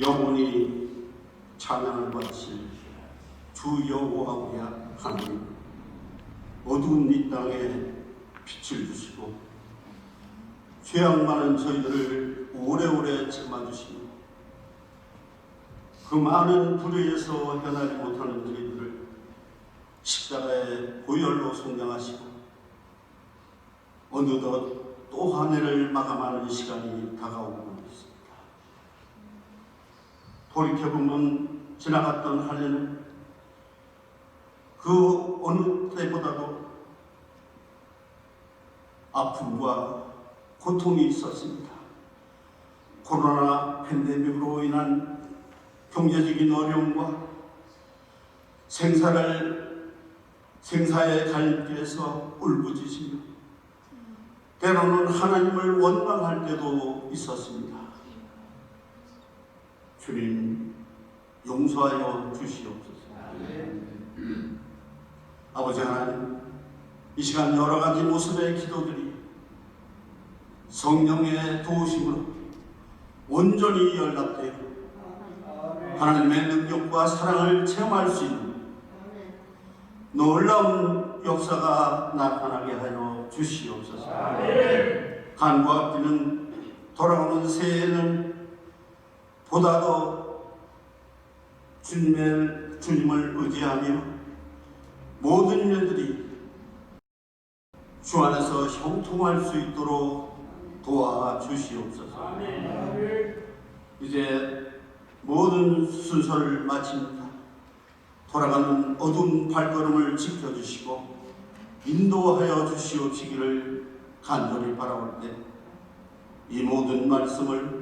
영원히 찬양을 받으실 주 여호와우야 하나님 어두운 이 땅에 빛을 주시고 죄악 많은 저희들을 오래오래 참아주시고 그 많은 불의에서 변하지 못하는 저희들을 십자가의 보혈로 성장하시고 어느덧 또 한 해를 마감하는 시간이 다가오고 있습니다. 돌이켜보면 지나갔던 한 해는 그 어느 때보다도 아픔과 고통이 있었습니다. 코로나 팬데믹으로 인한 경제적인 어려움과 생사를 생사의 갈길에서 울부짖으며 때로는 하나님을 원망할 때도 있었습니다. 주님 용서하여 주시옵소서. 아버지 하나님, 이 시간 여러 가지 모습의 기도들이 성령의 도우심으로 온전히 연락되어 하나님의 능력과 사랑을 체험할 수 있는 놀라운 역사가 나타나게 하여 주시옵소서. 간과 비는 돌아오는 새해는 보다도 주님의 주님을 의지하며 모든 일들이 주 안에서 형통할 수 있도록 도와 주시옵소서. 이제 모든 순서를 마칩니다. 돌아가는 어두운 발걸음을 지켜주시고 인도하여 주시옵시기를 간절히 바라올 때 이 모든 말씀을